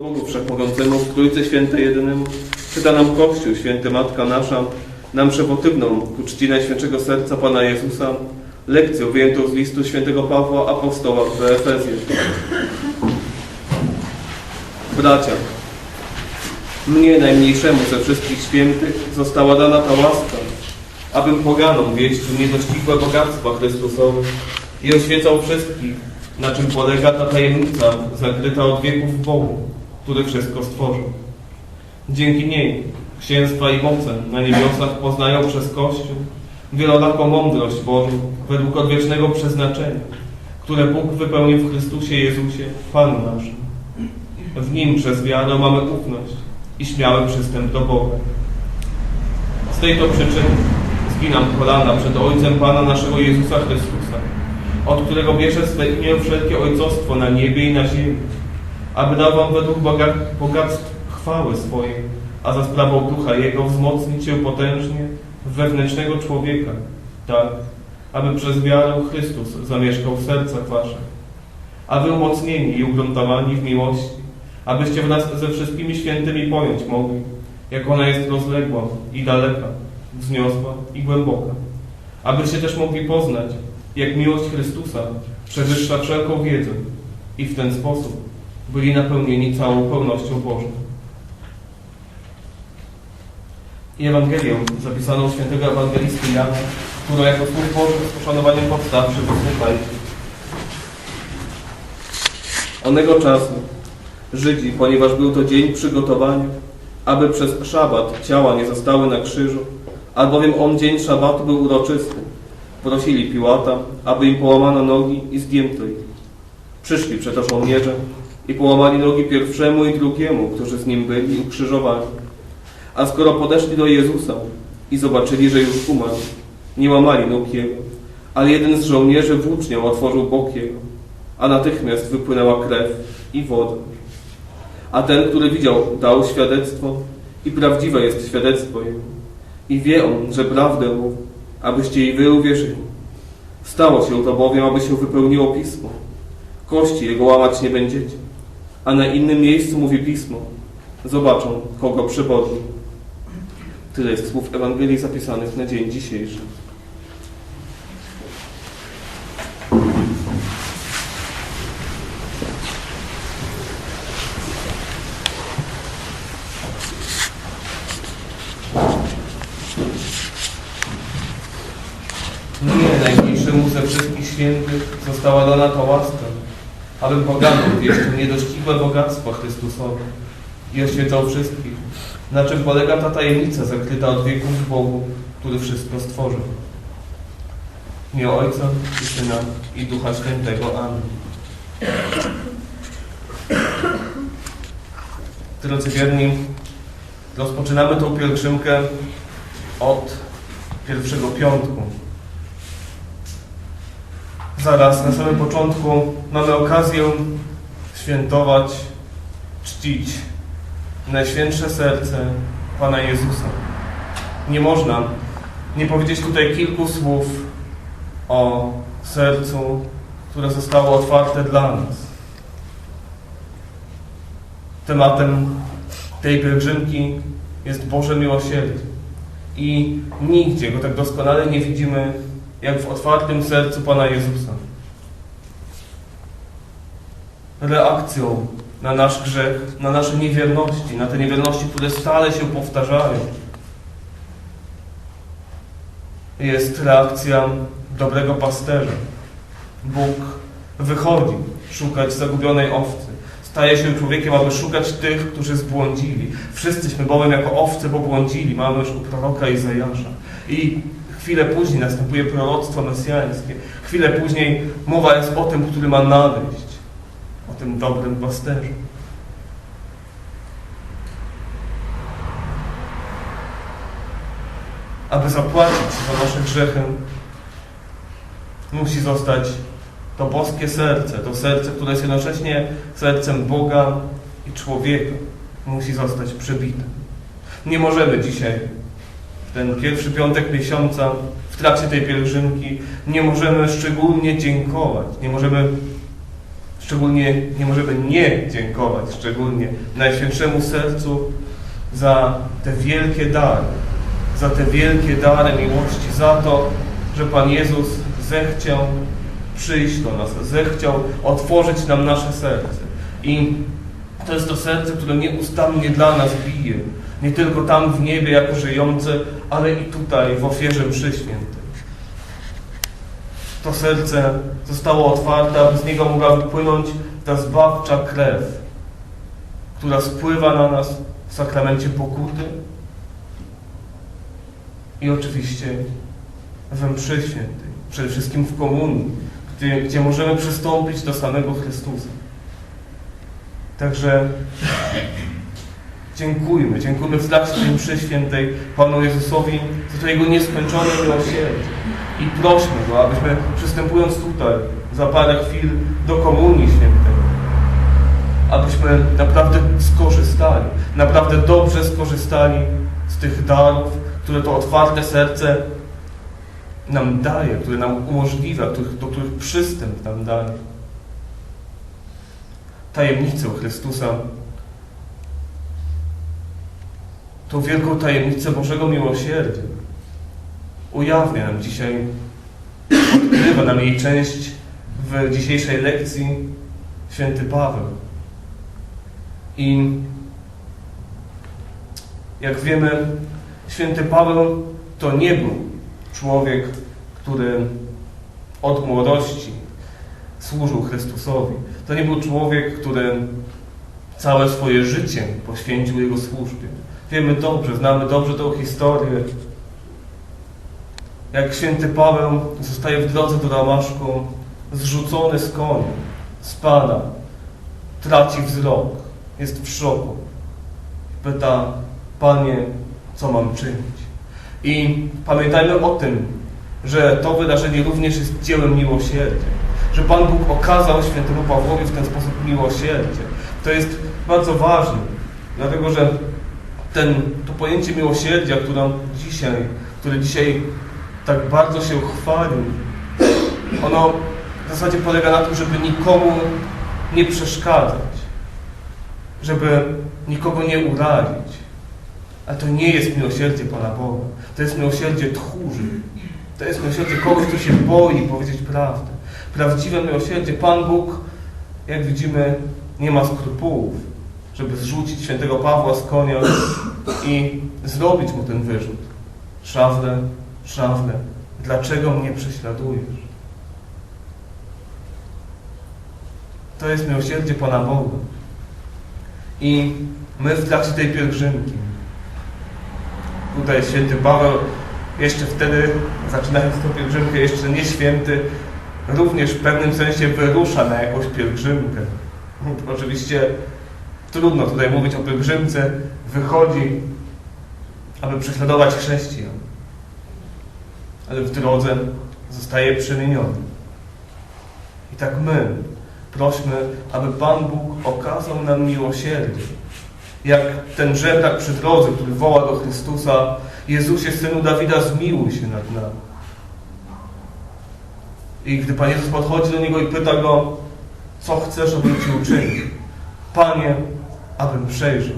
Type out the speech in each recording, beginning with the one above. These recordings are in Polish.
Bogu Wszechmogącemu, w Trójcy Świętej Jedynemu, czyta nam Kościół, Święty Matka Nasza, nam przewotywną ku czci Najświętszego Serca Pana Jezusa, lekcję wyjętą z listu Świętego Pawła Apostoła do Efezjan. Bracia, mnie, najmniejszemu ze wszystkich świętych, została dana ta łaska, abym poganom wieścił niedościgłe bogactwa Chrystusowe i oświecał wszystkich, na czym polega ta tajemnica zakryta od wieków w Bogu, który wszystko stworzył. Dzięki niej księstwa i moce na niebiosach poznają przez Kościół wieloraką mądrość Bożą według odwiecznego przeznaczenia, które Bóg wypełnił w Chrystusie Jezusie, Panu naszym. W Nim przez wiarę mamy ufność i śmiały przystęp do Boga. Z tej to przyczyny zginam kolana przed Ojcem Pana naszego Jezusa Chrystusa, od którego bierze swe imię wszelkie ojcostwo na niebie i na ziemi, aby dał wam według boga- bogactw chwały swojej, a za sprawą Ducha Jego wzmocnić się potężnie w wewnętrznego człowieka, tak, aby przez wiarę Chrystus zamieszkał w sercach waszych, a wy umocnieni i ugruntowani w miłości, abyście wraz ze wszystkimi świętymi pojąć mogli, jak ona jest rozległa i daleka, wzniosła i głęboka, abyście też mogli poznać, jak miłość Chrystusa przewyższa wszelką wiedzę i w ten sposób byli napełnieni całą pełnością Bożą. I Ewangelię zapisaną świętego ewangelisty Jana, którą jako słów Bożych z poszanowaniem podstawszy wysłuchajcie. Onego czasu Żydzi, ponieważ był to dzień przygotowania, aby przez szabat ciała nie zostały na krzyżu, albowiem on dzień szabatu był uroczysty, prosili Piłata, aby im połamano nogi i zdjęto ich. Przyszli przeto żołnierze i połamali nogi pierwszemu i drugiemu, którzy z nim byli ukrzyżowani. A skoro podeszli do Jezusa i zobaczyli, że już umarł, nie łamali nóg Jego, ale jeden z żołnierzy włócznią otworzył bok Jego, a natychmiast wypłynęła krew i woda. A ten, który widział, dał świadectwo i prawdziwe jest świadectwo Jego. I wie on, że prawdę mówi, abyście i wy uwierzyli. Stało się to bowiem, aby się wypełniło Pismo. Kości Jego łamać nie będziecie. A na innym miejscu mówi Pismo. Zobaczą, kogo przybodli. Tyle jest słów Ewangelii zapisanych na dzień dzisiejszy. Mnie, najmniejszemu ze wszystkich świętych, została dana ta łaska, abym poganom wieścił niedościgłe bogactwa Chrystusowe i oświecał wszystkich, na czym polega ta tajemnica zakryta od wieków Bogu, który wszystko stworzył. Imię Ojca i Syna i Ducha Świętego. Amen. Drodzy wierni, rozpoczynamy tą pielgrzymkę od pierwszego piątku. Zaraz na samym początku mamy okazję świętować, czcić Najświętsze Serce Pana Jezusa. Nie można nie powiedzieć tutaj kilku słów o sercu, które zostało otwarte dla nas. Tematem tej pielgrzymki jest Boże miłosierdzie. I nigdzie go tak doskonale nie widzimy, jak w otwartym sercu Pana Jezusa. Reakcją na nasz grzech, na nasze niewierności, na te niewierności, które stale się powtarzają, jest reakcja dobrego pasterza. Bóg wychodzi szukać zagubionej owcy. Staje się człowiekiem, aby szukać tych, którzy zbłądzili. Wszyscyśmy bowiem jako owce pobłądzili. Mamy już u proroka Izajasza. I chwilę później następuje proroctwo mesjańskie. Chwilę później mowa jest o tym, który ma nadejść. O tym dobrym pasterzu. Aby zapłacić za nasze grzechy, musi zostać to boskie serce, to serce, które jest jednocześnie sercem Boga i człowieka, musi zostać przebite. Nie możemy dzisiaj, ten pierwszy piątek miesiąca, w trakcie tej pielgrzymki, nie możemy szczególnie dziękować, nie możemy Szczególnie nie możemy nie dziękować, szczególnie Najświętszemu Sercu za te wielkie dary, za te wielkie dary miłości, za to, że Pan Jezus zechciał przyjść do nas, zechciał otworzyć nam nasze serce. I to jest to serce, które nieustannie dla nas bije. Nie tylko tam w niebie jako żyjące, ale i tutaj w ofierze mszy świętej. To serce zostało otwarte, aby z niego mogła wypłynąć ta zbawcza krew, która spływa na nas w sakramencie pokuty i oczywiście we mszy świętej, przede wszystkim w komunii, gdzie, gdzie możemy przystąpić do samego Chrystusa. Także dziękujmy, dziękujmy w tej mszy świętej Panu Jezusowi za to Jego nieskończone miłosierdzie. I prośmy Go, abyśmy przystępując tutaj za parę chwil do Komunii Świętej, abyśmy naprawdę skorzystali, naprawdę dobrze skorzystali z tych darów, które to otwarte serce nam daje, które nam umożliwia, do których przystęp nam daje. Tajemnicę Chrystusa, tą wielką tajemnicę Bożego Miłosierdzia ujawnia nam dzisiaj, odkrywa nam jej część w dzisiejszej lekcji święty Paweł. I jak wiemy, święty Paweł to nie był człowiek, który od młodości służył Chrystusowi. To nie był człowiek, który całe swoje życie poświęcił Jego służbie. Wiemy dobrze, znamy dobrze tą historię. Jak święty Paweł zostaje w drodze do Damaszku zrzucony z konia, spada, traci wzrok, jest w szoku. Pyta, Panie, co mam czynić? I pamiętajmy o tym, że to wydarzenie również jest dziełem miłosierdzia. Że Pan Bóg okazał świętemu Pawłowi w ten sposób miłosierdzie. To jest bardzo ważne, dlatego że ten, to pojęcie miłosierdzia, które dzisiaj, które dzisiaj tak bardzo się chwali, ono w zasadzie polega na tym, żeby nikomu nie przeszkadzać, żeby nikogo nie urazić. Ale to nie jest miłosierdzie Pana Boga. To jest miłosierdzie tchórzy. To jest miłosierdzie kogoś, kto się boi powiedzieć prawdę. Prawdziwe miłosierdzie. Pan Bóg, jak widzimy, nie ma skrupułów, żeby zrzucić świętego Pawła z konia i zrobić mu ten wyrzut. Szawle, szawle, dlaczego mnie prześladujesz? To jest miłosierdzie Pana Boga. I my w trakcie tej pielgrzymki, tutaj święty Paweł, jeszcze wtedy, zaczynając tę pielgrzymkę, jeszcze nie święty, również w pewnym sensie wyrusza na jakąś pielgrzymkę. Oczywiście trudno tutaj mówić o pielgrzymce, wychodzi, aby prześladować chrześcijan. Ale w drodze zostaje przemieniony. I tak my prośmy, aby Pan Bóg okazał nam miłosierdzie. Jak ten żebrak przy drodze, który woła do Chrystusa, Jezusie, Synu Dawida, zmiłuj się nad nami. I gdy Pan Jezus podchodzi do niego i pyta go, co chcesz, abym Ci uczynił? Panie, abym przejrzał.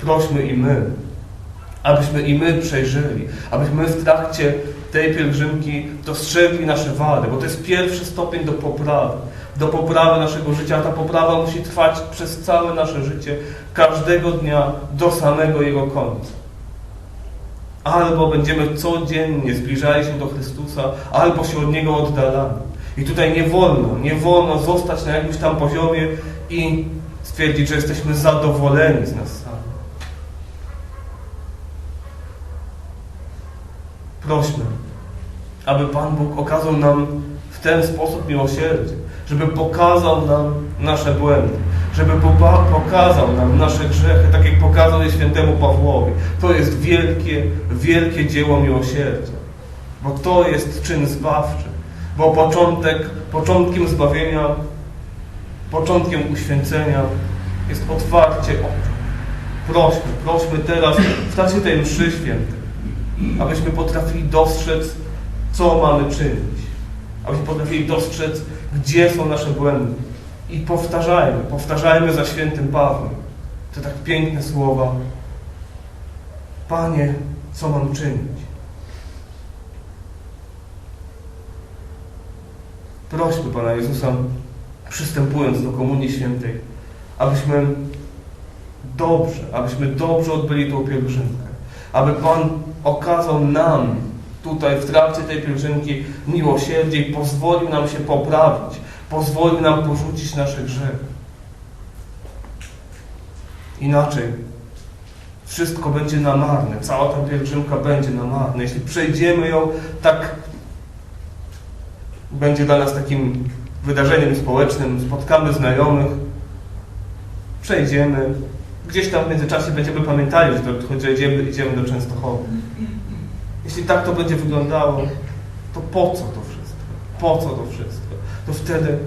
Prośmy i my, abyśmy i my przejrzeli, abyśmy w trakcie tej pielgrzymki dostrzegli nasze wady, bo to jest pierwszy stopień do poprawy, do poprawy naszego życia, a ta poprawa musi trwać przez całe nasze życie, każdego dnia do samego jego końca. Albo będziemy codziennie zbliżali się do Chrystusa, albo się od Niego oddalali. I tutaj nie wolno, nie wolno zostać na jakimś tam poziomie i stwierdzić, że jesteśmy zadowoleni z nas samych. Prośmy, aby Pan Bóg okazał nam w ten sposób miłosierdzie, żeby pokazał nam nasze błędy, żeby pokazał nam nasze grzechy, tak jak pokazał je świętemu Pawłowi. To jest wielkie, wielkie dzieło miłosierdzia, bo to jest czyn zbawczy, bo początek, początkiem zbawienia, początkiem uświęcenia jest otwarcie oczu. Prośmy, prośmy teraz w trakcie tej mszy świętej, abyśmy potrafili dostrzec, co mamy czynić, abyśmy potrafili dostrzec, gdzie są nasze błędy, I powtarzajmy, powtarzajmy za świętym Pawłem te tak piękne słowa. Panie, co mam czynić? Prośmy Pana Jezusa, przystępując do Komunii Świętej, abyśmy dobrze, abyśmy dobrze odbyli tą pielgrzymkę. Aby Pan okazał nam tutaj w trakcie tej pielgrzymki miłosierdzie i pozwolił nam się poprawić, pozwolił nam porzucić nasze grzechy. Inaczej wszystko będzie na marne, cała ta pielgrzymka będzie na marne. Jeśli przejdziemy ją tak, będzie dla nas takim wydarzeniem społecznym, spotkamy znajomych, przejdziemy, gdzieś tam w międzyczasie będziemy pamiętali, że, że idziemy, idziemy do Częstochowy. Jeśli tak to będzie wyglądało, to po co to wszystko? Po co to wszystko? To wtedy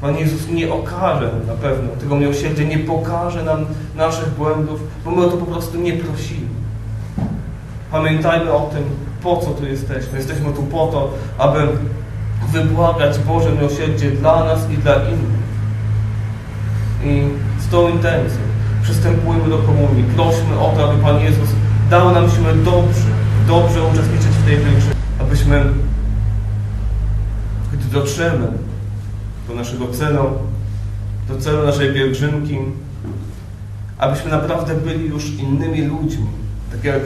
Pan Jezus nie okaże na pewno tego miłosierdzia, nie pokaże nam naszych błędów, bo my o to po prostu nie prosimy. Pamiętajmy o tym, po co tu jesteśmy. Jesteśmy tu po to, aby wybłagać Boże miłosierdzie dla nas i dla innych. I z tą intencją przystępujmy do komunii. Prośmy o to, aby Pan Jezus dał nam siłę dobrze, dobrze uczestniczyć w tej pielgrzymce. Abyśmy, gdy dotrzemy do naszego celu, do celu naszej pielgrzymki, abyśmy naprawdę byli już innymi ludźmi, tak jak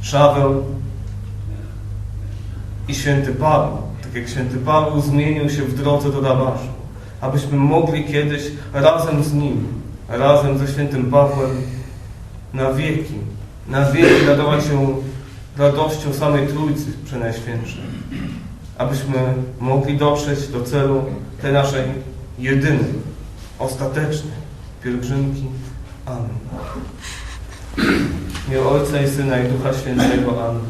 Szaweł i święty Paweł, tak jak święty Paweł zmienił się w drodze do Damaszku, abyśmy mogli kiedyś razem z nim, razem ze świętym Pawłem na wieki, na wieki radować się radością samej Trójcy Przenajświętszej, abyśmy mogli dotrzeć do celu tej naszej jedynej, ostatecznej pielgrzymki. Amen. W imię Ojca i Syna i Ducha Świętego. Amen.